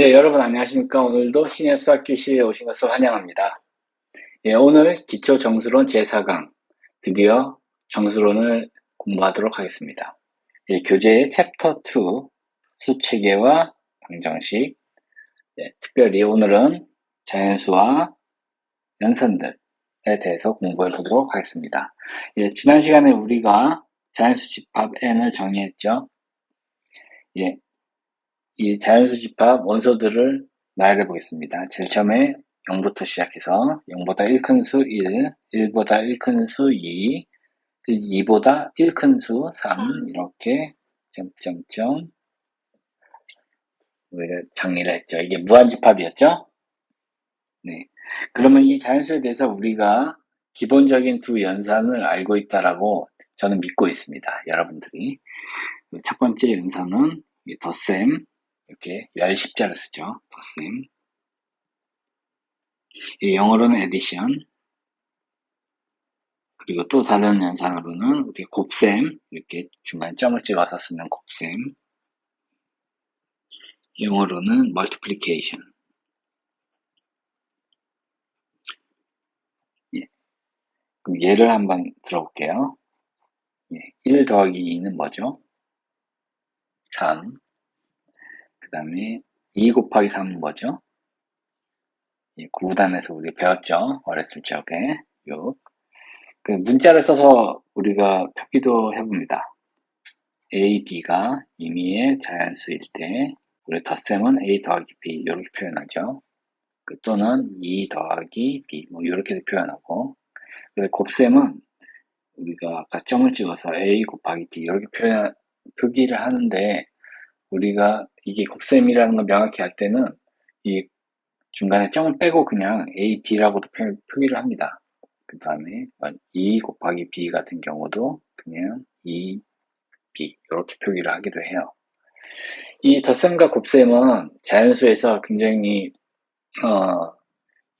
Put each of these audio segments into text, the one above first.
네, 여러분 안녕하십니까. 오늘도 신의 수학 교실에 오신 것을 환영합니다. 예, 오늘 기초 정수론 제4강 드디어 정수론을 공부하도록 하겠습니다. 예, 교재 챕터 2 수체계와 방정식 예, 특별히 오늘은 자연수와 연산들에 대해서 공부해 보도록 하겠습니다. 예, 지난 시간에 우리가 자연수 집합 n을 정의했죠. 예, 이 자연수 집합 원소들을 나열해 보겠습니다. 제일 처음에 0부터 시작해서 0보다 1큰 수 1, 1보다 1큰 수 2, 2보다 1큰 수 3 이렇게 점점점 우리가 정리를 했죠. 이게 무한집합이었죠? 네. 그러면 이 자연수에 대해서 우리가 기본적인 두 연산을 알고 있다라고 저는 믿고 있습니다. 여러분들이. 첫 번째 연산은 덧셈, 이렇게 열 십자를 쓰죠. 덧셈. 이 영어로는 에디션. 그리고 또 다른 연산으로는 우리 곱셈 이렇게 중간에 점을 찍어서 쓰는 곱셈. 영어로는 멀티플리케이션. 예. 그럼 예를 한번 들어볼게요. 예. 1 더하기 2는 뭐죠? 3. 그 다음에 2 곱하기 3은 뭐죠? 예, 9단에서 우리 배웠죠. 어렸을 적에. 6. 그 문자를 써서 우리가 표기도 해봅니다. A, B가 임의의 자연수일 때 우리 덧셈은 A 더하기 B 이렇게 표현하죠. 그 또는 2 더하기 B 뭐 이렇게도 표현하고 곱셈은 우리가 아까 점을 찍어서 A 곱하기 B 이렇게 표현, 표기를 하는데 우리가 이게 곱셈이라는 걸 명확히 할 때는 이 중간에 점을 빼고 그냥 A, B라고도 표기를 합니다. 그 다음에 2 곱하기 B 같은 경우도 그냥 2, B 이렇게 표기를 하기도 해요. 이 덧셈과 곱셈은 자연수에서 굉장히 어,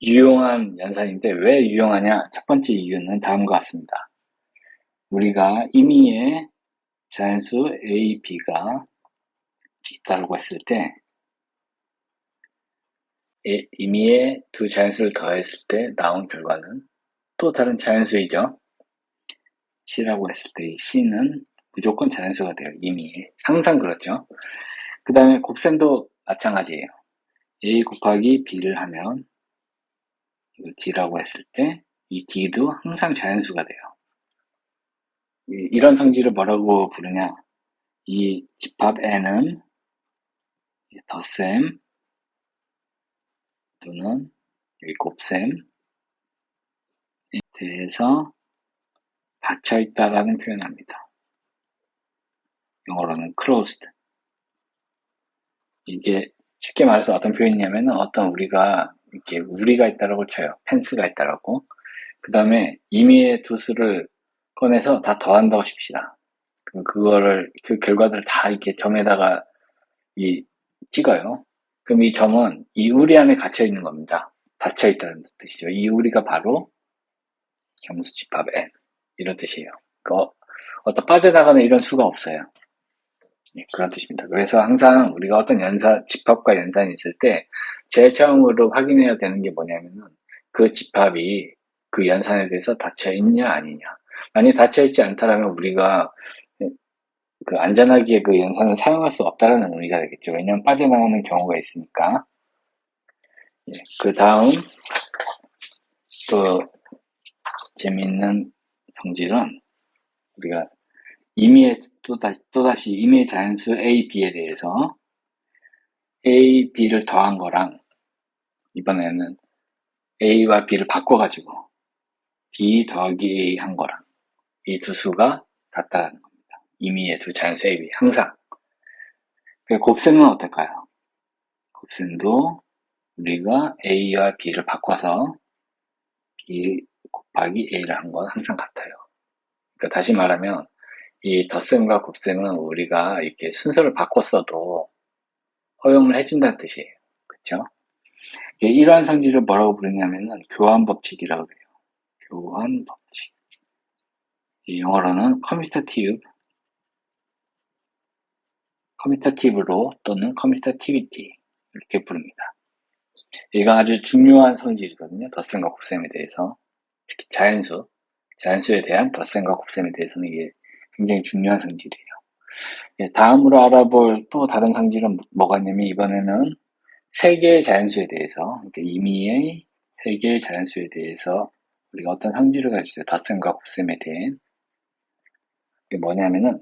유용한 연산인데 왜 유용하냐? 첫 번째 이유는 다음과 같습니다. 우리가 임의의 자연수 A, B가 있다고 했을 때 임의의 두 자연수를 더했을 때 나온 결과는 또 다른 자연수이죠. C라고 했을 때 이 C는 무조건 자연수가 돼요. 임의의. 항상 그렇죠. 그 다음에 곱셈도 마찬가지예요. A 곱하기 B를 하면 D라고 했을 때 이 D도 항상 자연수가 돼요. 이런 성질을 뭐라고 부르냐? 이 집합 N은 덧셈 또는 여기 곱셈에 대해서 닫혀 있다라는 표현을 합니다. 영어로는 closed. 이게 쉽게 말해서 어떤 표현이냐면 어떤 우리가 이렇게 우리가 있다라고 쳐요. 펜스가 있다라고. 그 다음에 임의의 두 수를 꺼내서 다 더한다고 칩시다. 그거를 그 결과들을 다 이렇게 점에다가 이 찍어요. 그럼 이 점은 이 우리 안에 갇혀 있는 겁니다. 닫혀 있다는 뜻이죠. 이 우리가 바로 경수 집합 n 이런 뜻이에요. 그 어떤 빠져나가는 이런 수가 없어요. 네, 그런 뜻입니다. 그래서 항상 우리가 어떤 연산, 집합과 연산이 있을 때 제일 처음으로 확인해야 되는 게 뭐냐면은 그 집합이 그 연산에 대해서 닫혀 있냐 아니냐. 만약 닫혀 있지 않다라면 우리가 그 안전하게 그 연산을 사용할 수 없다는 의미가 되겠죠. 왜냐하면 빠져나오는 경우가 있으니까. 예, 그 다음 또 재미있는 성질은 우리가 임의의 또다, 또다시 임의의 자연수 A, B에 대해서 A, B를 더한 거랑 이번에는 A와 B를 바꿔가지고 B 더하기 A 한 거랑 이 두 수가 같다라는 겁 임의의 두 A, B 항상 그 곱셈은 어떨까요? 곱셈도 우리가 A와 B를 바꿔서 B 곱하기 A를 한 건 항상 같아요. 그러니까 다시 말하면 이 덧셈과 곱셈은 우리가 이렇게 순서를 바꿨어도 허용을 해준다는 뜻이에요. 그렇죠? 이러한 성질을 뭐라고 부르냐면은 교환 법칙이라고 해요. 교환 법칙. 영어로는 커뮤니티브, 커뮤니티브로 또는 커뮤니티비티 이렇게 부릅니다. 이가 아주 중요한 성질이거든요. 덧셈과 곱셈에 대해서. 특히 자연수, 자연수에 대한 덧셈과 곱셈에 대해서는 이게 굉장히 중요한 성질이에요. 예, 다음으로 알아볼 또 다른 성질은 뭐가 있냐면 이번에는 세 개의 자연수에 대해서, 그러니까 임의의 세 개의 자연수에 대해서 우리가 어떤 성질을 가지고 덧셈과 곱셈에 대한 이게 뭐냐면은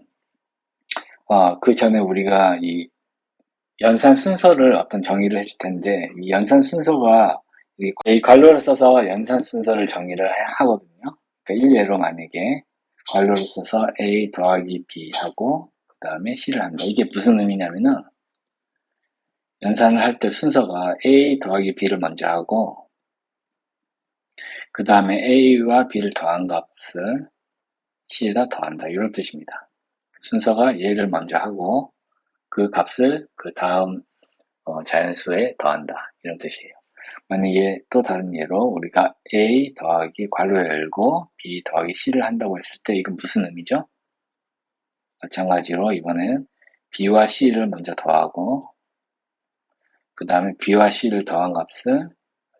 어, 그 전에 우리가 이 연산 순서를 어떤 정의를 해줄 텐데 이 연산 순서가 이 괄호를 써서 연산 순서를 정의를 하거든요. 그러니까 일례로 만약에 괄호를 써서 a 더하기 b 하고 그 다음에 c를 한다. 이게 무슨 의미냐면은 연산을 할 때 순서가 a 더하기 b를 먼저 하고 그 다음에 a와 b를 더한 값을 c에다 더한다. 이런 뜻입니다. 순서가 얘를 먼저 하고 그 값을 그 다음 어, 자연수에 더한다. 이런 뜻이에요. 만약에 또 다른 예로 우리가 a 더하기 괄호 열고 b 더하기 c를 한다고 했을 때 이건 무슨 의미죠? 마찬가지로 이번엔 b와 c를 먼저 더하고 그 다음에 b와 c를 더한 값을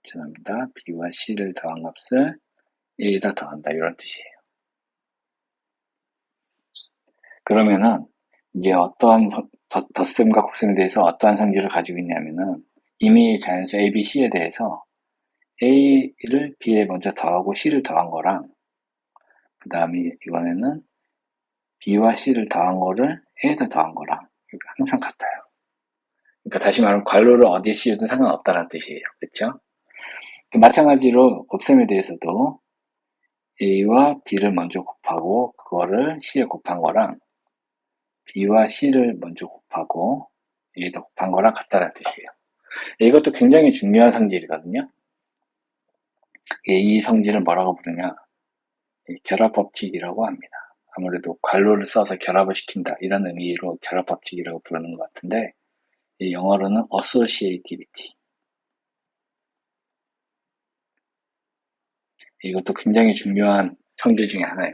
죄송합니다. b와 c를 더한 값을 a에다 더한다 이런 뜻이에요. 그러면은 이게 어떠한 덧셈과 곱셈에 대해서 어떠한 성질을 가지고 있냐면은 이미 자연수 A, B, C에 대해서 A를 B에 먼저 더하고 C를 더한 거랑 그 다음에 이번에는 B와 C를 더한 거를 A에다 더한 거랑 항상 같아요. 그러니까 다시 말하면 괄호를 어디에 씌우든 상관없다는 뜻이에요. 그렇죠? 마찬가지로 곱셈에 대해서도 A와 B를 먼저 곱하고 그거를 C에 곱한 거랑 B와 C를 먼저 곱하고 A에다 곱한 거랑 같다는 뜻이에요. 이것도 굉장히 중요한 성질이거든요. 이 성질을 뭐라고 부르냐? 결합법칙이라고 합니다. 아무래도 괄호를 써서 결합을 시킨다 이런 의미로 결합법칙이라고 부르는 것 같은데 영어로는 associativity 이것도 굉장히 중요한 성질 중에 하나예요.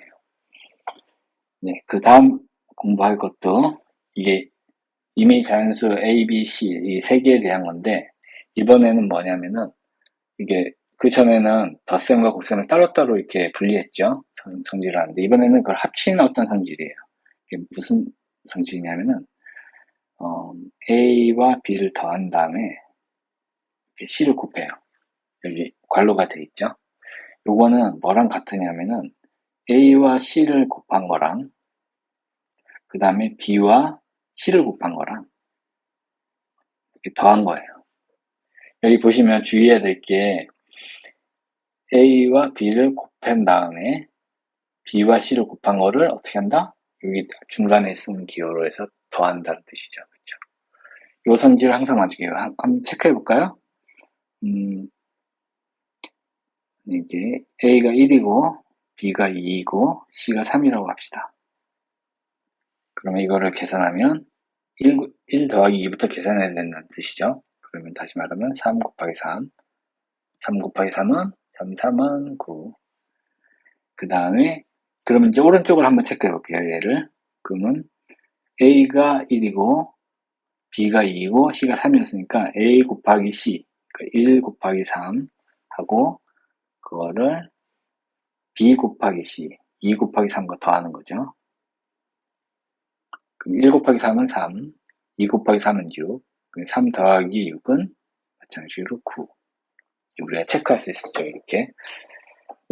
네, 그 다음 공부할 것도 이게 이미 자연수 A, B, C 이 세 개에 대한 건데 이번에는 뭐냐면은 이게 그 전에는 덧셈과 곱셈을 따로따로 이렇게 분리했죠. 성질을 하는데 이번에는 그걸 합치는 어떤 성질이에요. 이게 무슨 성질이냐면은 어, A와 B를 더한 다음에 C를 곱해요. 여기 괄호가 돼 있죠. 요거는 뭐랑 같으냐면은 A와 C를 곱한 거랑 그 다음에 B와 C를 곱한 거랑 이렇게 더한 거예요. 여기 보시면 주의해야 될 게 A와 B를 곱한 다음에 B와 C를 곱한 거를 어떻게 한다? 여기 중간에 쓴 기호로 해서 더한다는 뜻이죠. 그렇죠? 요 성질을 항상 맞추게요. 한번 체크해 볼까요? 음, 이게 A가 1이고 B가 2이고 C가 3이라고 합시다. 그러면 이거를 계산하면 1, 1 더하기 2부터 계산해야 된다는 뜻이죠. 그러면 다시 말하면 3 곱하기 3 3 곱하기 3은 3, 3은 9. 그 다음에 그러면 이제 오른쪽을 한번 체크해 볼게요. 얘를. 그러면 A가 1이고 B가 2이고 C가 3이었으니까 A 곱하기 C 그러니까 1 곱하기 3 하고 그거를 B 곱하기 C 2 곱하기 3과 더하는 거죠. 그럼 1 곱하기 3은 3, 2 곱하기 3은 6, 3 더하기 6은 마찬가지로 9. 우리가 체크할 수 있었죠, 이렇게.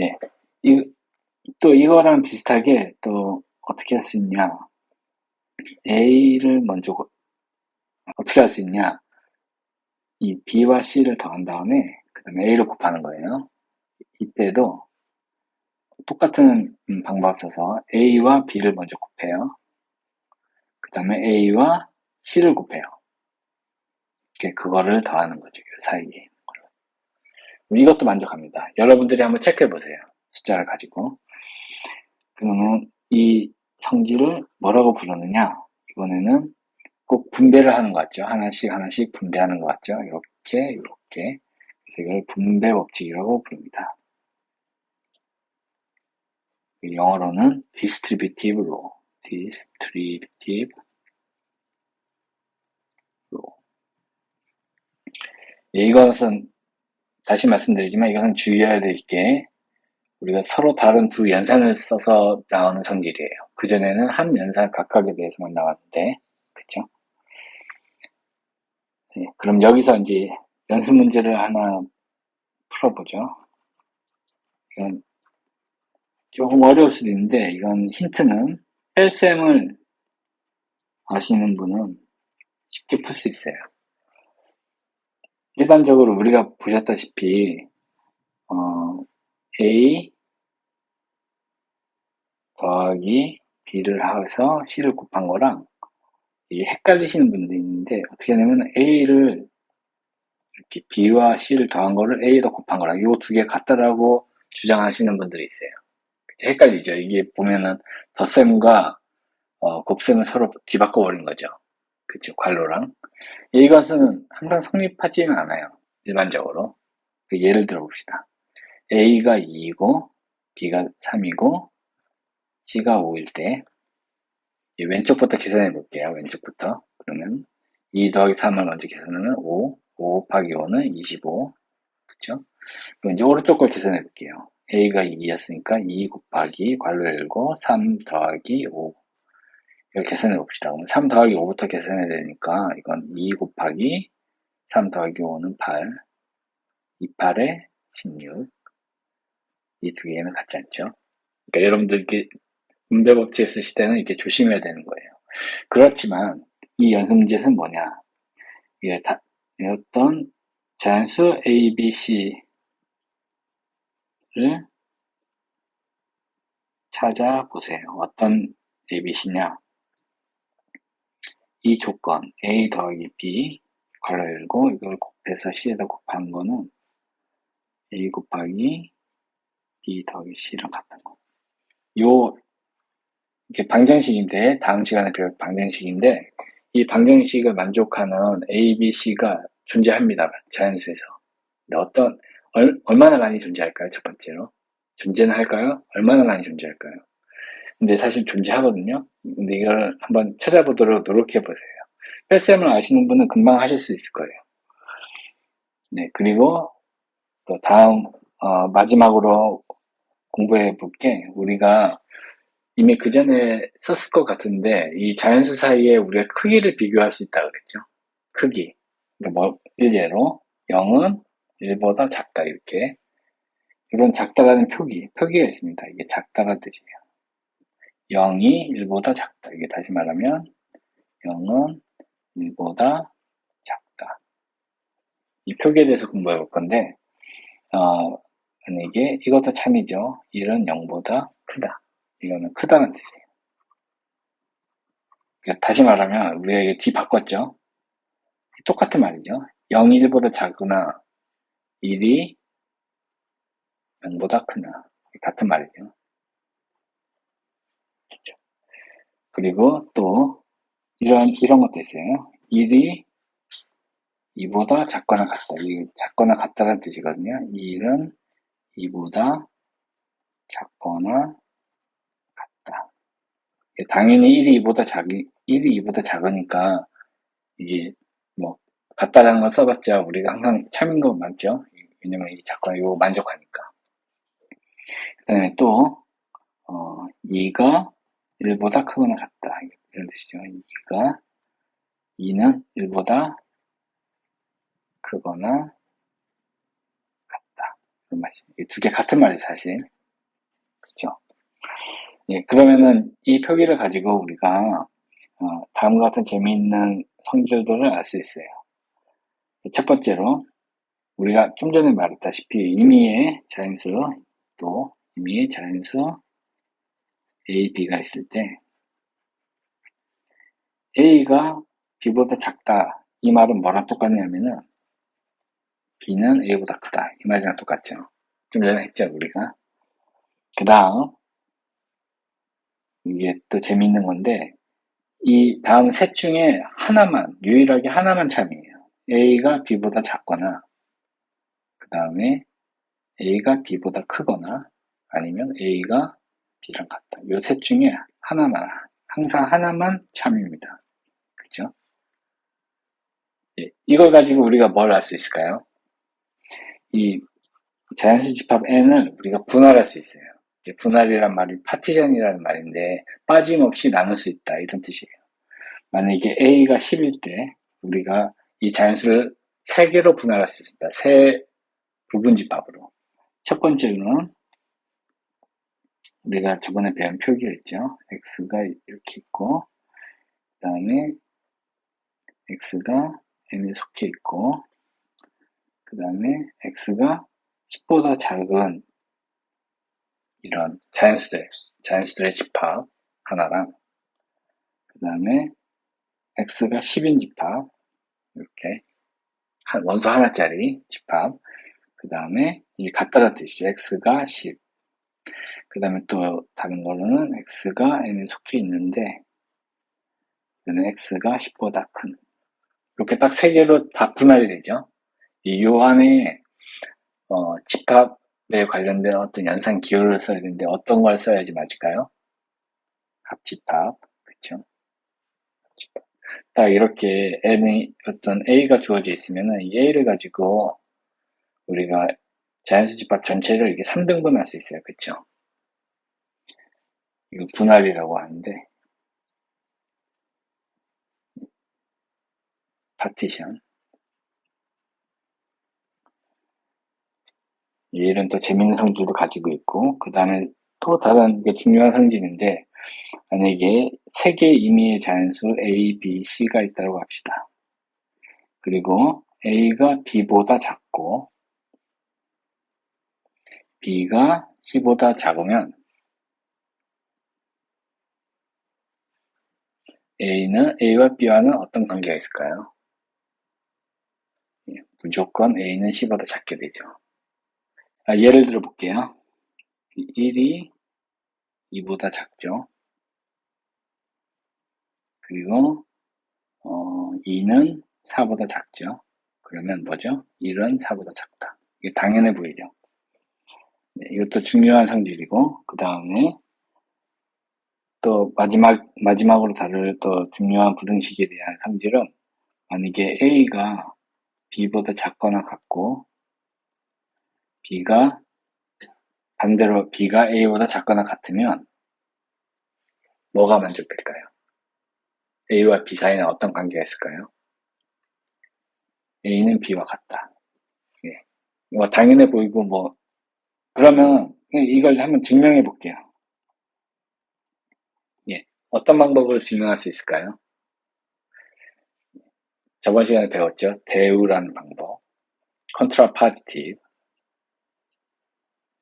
예. 이, 또 이거랑 비슷하게 또 어떻게 할 수 있냐. A를 먼저 어떻게 할 수 있냐. 이 B와 C를 더한 다음에 그 다음에 A를 곱하는 거예요. 이때도 똑같은 음, 방법 써서 A와 B를 먼저 곱해요. 그 다음에 A와 C를 곱해요. 이렇게 그거를 더하는 거죠. 그 사이에. 이것도 만족합니다. 여러분들이 한번 체크해 보세요. 숫자를 가지고. 그러면 이 성질을 뭐라고 부르느냐? 이번에는 꼭 분배를 하는 것 같죠. 하나씩 하나씩 분배하는 것 같죠. 이렇게, 이렇게. 이걸 분배 법칙이라고 부릅니다. 영어로는 distributive law, distributive 이것은 다시 말씀드리지만 이것은 주의해야 될 게 우리가 서로 다른 두 연산을 써서 나오는 성질이에요. 그전에는 한 연산 각각에 대해서만 나왔는데 그쵸? 예, 그럼 여기서 이제 연습 문제를 하나 풀어보죠. 이건 조금 어려울 수도 있는데 이건 힌트는 뺄셈을 아시는 분은 쉽게 풀 수 있어요. 일반적으로 우리가 보셨다시피 어, A 더하기 B를 해서 C를 곱한 거랑 이게 헷갈리시는 분들이 있는데 어떻게 하냐면 A를 이렇게 B와 C를 더한 거를 A에다 곱한 거랑 이 두 개 같다라고 주장하시는 분들이 있어요. 헷갈리죠. 이게 보면은 덧셈과 어, 곱셈을 서로 뒤바꿔 버린 거죠. 그쵸 관로랑 이것은 항상 성립하지는 않아요. 일반적으로 그 예를 들어 봅시다. A가 2이고 B가 3이고 C가 5일 때 왼쪽부터 계산해 볼게요. 왼쪽부터 그러면 2 더하기 3을 먼저 계산하면 5 5 곱하기 5는 25 그쵸? 그럼 이제 오른쪽 걸 계산해 볼게요. A가 2였으니까 2 곱하기 괄호 열고 3 더하기 5 이걸 계산해 봅시다. 그럼 3 더하기 5부터 계산해야 되니까 이건 2 곱하기 3 더하기 5는 8 2, 8에 16 이 두 개는 같지 않죠? 그러니까 여러분들 이렇게 분배법칙 쓰실 때는 이렇게 조심해야 되는 거예요. 그렇지만 이 연습 문제는 뭐냐? 이게 다 어떤 자연수 A, B, C를 찾아보세요. 어떤 A, B, C냐? 이 조건 A 더하기 B 괄호 열고 이걸 곱해서 C에다 곱한 거는 A 곱하기 B 더하기 C랑 같은 거. 요 이게 방정식인데 다음 시간에 배울 방정식인데 이 방정식을 만족하는 A, B, C가 존재합니다. 자연수에서. 근데 어떤 얼, 얼마나 많이 존재할까요? 첫 번째로 존재는 할까요? 얼마나 많이 존재할까요? 근데 사실 존재하거든요. 근데 이걸 한번 찾아보도록 노력해 보세요. 뺄셈을 아시는 분은 금방 하실 수 있을 거예요. 네, 그리고 또 다음 어, 마지막으로 공부해 볼 게 우리가 이미 그 전에 썼을 것 같은데 이 자연수 사이에 우리가 크기를 비교할 수 있다 그랬죠. 크기. 뭐 일례로 0은 1보다 작다 이렇게 이런 작다라는 표기, 표기가 있습니다. 이게 작다라는 뜻이에요. 0이 1보다 작다. 이게 다시 말하면 0은 1보다 작다. 이 표기에 대해서 공부해 볼 건데 어, 만약에 이것도 참이죠. 1은 0보다 크다. 이거는 크다는 뜻이에요. 그러니까 다시 말하면 우리가 이게 뒤 바꿨죠. 똑같은 말이죠. 0이 1보다 작거나 1이 0보다 크나 같은 말이죠. 그리고 또 이런 이런 것도 있어요. 1이 2보다 작거나 같다. 이 작거나 같다는 뜻이거든요. 1은 2보다 작거나 같다. 당연히 1이 2보다 작이 1이 2보다 작으니까 이게 뭐 같다라는 걸 써봤자 우리가 항상 참인 거 맞죠? 왜냐면 이 작거나 이거 만족하니까. 그 다음에 또 어, 2가 1보다 크거나 같다. 이런 뜻이죠. 2가 2는 1보다 크거나 같다. 그런 말씀. 두개 같은 말이에요, 사실. 그렇죠? 예, 그러면은 이 표기를 가지고 우리가 어, 다음과 같은 재미있는 성질들을 알 수 있어요. 첫 번째로 우리가 좀 전에 말했다시피 임의의 자연수 또 임의의 자연수 A, B가 있을 때 A가 B보다 작다 이 말은 뭐랑 똑같냐면은 B는 A보다 크다 이 말이랑 똑같죠. 좀 전에 했죠 우리가. 그 다음 이게 또 재미있는 건데 이 다음 셋 중에 하나만 유일하게 하나만 참이에요. A가 B보다 작거나 그 다음에 A가 B보다 크거나 아니면 A가 B랑 같다. 이셋 중에 하나만 항상 하나만 참입니다. 그죠? 예, 이걸 가지고 우리가 뭘할수 있을까요? 이 자연수 집합 n을 우리가 분할할 수 있어요. 분할이란 말이 파티션이라는 말인데 빠짐없이 나눌 수 있다 이런 뜻이에요. 만약에 a가 10일 때 우리가 이 자연수를 세 개로 분할할 수 있습니다. 세 부분 집합으로. 첫 번째는 우리가 저번에 배운 표기가 있죠. x가 이렇게 있고 그 다음에 x가 n에 속해 있고 그 다음에 x가 10보다 작은 이런 자연수들, 자연수들의 집합 하나랑 그 다음에 x가 10인 집합 이렇게 한 원소 하나짜리 집합 그 다음에 이 같다는 뜻이죠. x가 10. 그 다음에 또 다른 거로는 x가 n에 속해 있는데 그는 x가 10보다 큰. 이렇게 딱 세 개로 다 분할이 되죠. 이요 안에 어, 집합에 관련된 어떤 연산 기호를 써야 되는데 어떤 걸 써야지 맞을까요? 합집합, 그쵸? 합집합. 딱 이렇게 n이 어떤 a가 주어져 있으면은 이 a를 가지고 우리가 자연수 집합 전체를 이렇게 3등분 할 수 있어요. 그쵸? 이거 분할이라고 하는데 파티션 얘는 또 재밌는 성질도 가지고 있고 그 다음에 또 다른 게 중요한 성질인데 만약에 세 개의 임의의 자연수 A, B, C가 있다고 합시다. 그리고 A가 B보다 작고 B가 C보다 작으면 A는 A와 B와는 어떤 관계가 있을까요? 예, 무조건 A는 C보다 작게 되죠. 아, 예를 들어 볼게요. 1이 2보다 작죠. 그리고 어, 2는 4보다 작죠. 그러면 뭐죠? 1은 4보다 작다. 이게 당연해 보이죠. 네, 이것도 중요한 성질이고 그 다음에 또 마지막 마지막으로 다룰 또 중요한 부등식에 대한 성질은 만약에 a가 b보다 작거나 같고 b가 반대로 b가 a보다 작거나 같으면 뭐가 만족될까요? a와 b 사이는 어떤 관계가 있을까요? a는 b와 같다. 예. 뭐 당연해 보이고 뭐 그러면 이걸 한번 증명해 볼게요. 예. 어떤 방법으로 증명할 수 있을까요? 저번 시간에 배웠죠. 대우라는 방법. 컨트라 파지티브.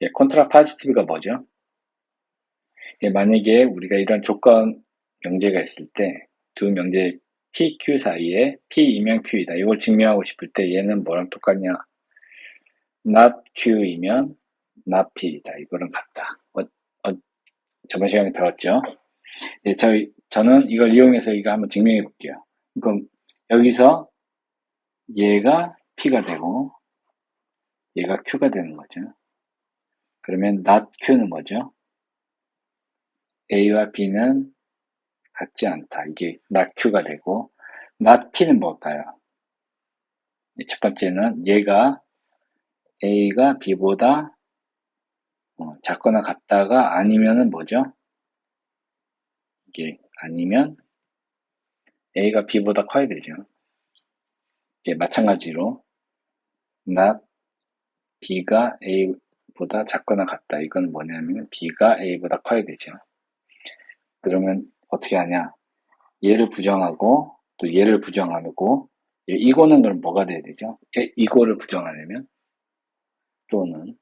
예, 컨트라 파지티브가 뭐죠? 예, 만약에 우리가 이런 조건 명제가 있을 때 두 명제 P, Q 사이에 P이면 Q이다. 이걸 증명하고 싶을 때 얘는 뭐랑 똑같냐? not Q이면 not P이다. 이거랑 같다. 어, 어, 저번 시간에 배웠죠? 예, 저희, 저는 이걸 이용해서 이거 한번 증명해 볼게요. 그럼 여기서 얘가 P가 되고 얘가 Q가 되는 거죠. 그러면 not Q는 뭐죠? A와 B는 같지 않다. 이게 not Q가 되고 not P는 뭘까요? 첫 번째는 얘가 A가 B보다 어, 작거나 같다가 아니면은 뭐죠? 이게 아니면 A가 B보다 커야 되죠. 이게 마찬가지로 not B가 A보다 작거나 같다. 이건 뭐냐면 B가 A보다 커야 되죠. 그러면 어떻게 하냐? 얘를 부정하고 또 얘를 부정하고 이거는 그럼 뭐가 돼야 되죠? 이거를 부정하려면 또는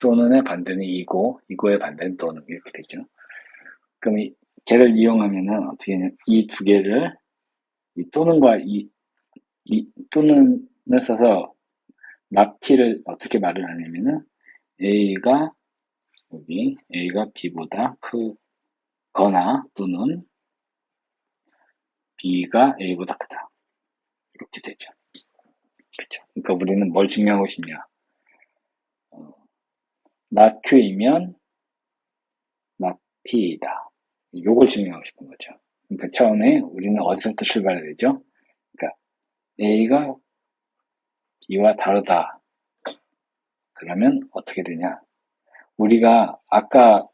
또는의 반대는 이고 이거의 반대는 또는 이렇게 되죠. 그럼 이 걔를 이용하면은 어떻게 이 두 개를 이 또는과 이, 이 또는을 써서 납치를 어떻게 말을 하냐면은 A가 여기 A가 B보다 크거나 또는 B가 A보다 크다 이렇게 되죠. 그렇죠. 그러니까 우리는 뭘 증명하고 싶냐? 어, not Q이면 not P이다. 요걸 증명하고 싶은 거죠. 그러니까 처음에 우리는 어디서부터 출발해야 되죠? 그러니까 A가 B와 다르다. 그러면 어떻게 되냐? 우리가 아까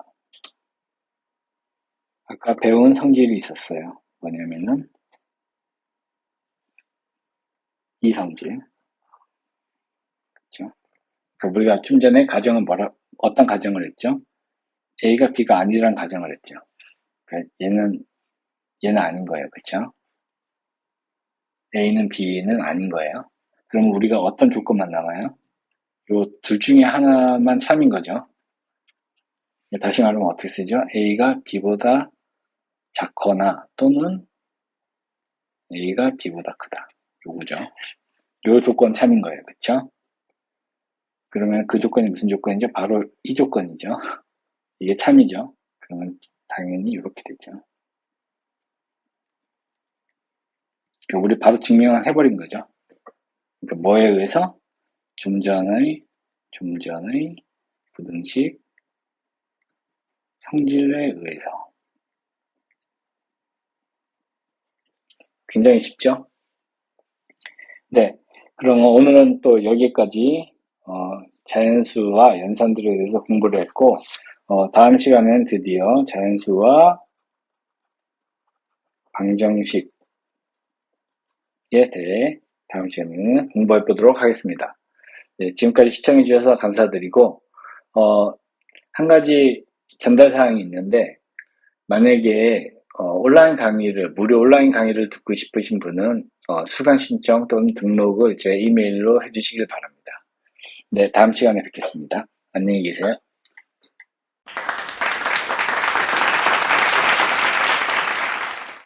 아까 배운 성질이 있었어요. 뭐냐면은 이 성질. 그렇죠? 그러니까 우리가 좀 전에 가정은 뭐라 어떤 가정을 했죠? A가 B가 아니란 가정을 했죠. 그러니까 얘는 얘는 아닌 거예요. 그렇죠? A는 B는 아닌 거예요. 그럼 우리가 어떤 조건만 남아요? 요 둘 중에 하나만 참인 거죠. 다시 말하면 어떻게 쓰죠? A가 B보다 작거나 또는 A가 B보다 크다. 요거죠. 요 조건 참인 거예요. 그쵸? 그러면 그 조건이 무슨 조건이죠? 바로 이 조건이죠. 이게 참이죠. 그러면 당연히 이렇게 되죠. 우리 바로 증명을 해버린 거죠. 그러니까 뭐에 의해서? 좀 전의, 좀 전의 부등식 성질에 의해서. 굉장히 쉽죠? 네. 그럼 오늘은 또 여기까지, 어, 자연수와 연산들에 대해서 공부를 했고, 어, 다음 시간엔 드디어 자연수와 방정식에 대해 다음 시간에는 공부해 보도록 하겠습니다. 네, 지금까지 시청해 주셔서 감사드리고, 어, 한 가지 전달 사항이 있는데, 만약에 어, 온라인 강의를, 무료 온라인 강의를 듣고 싶으신 분은 어, 수강 신청 또는 등록을 제 이메일로 해주시길 바랍니다. 네, 다음 시간에 뵙겠습니다. 안녕히 계세요.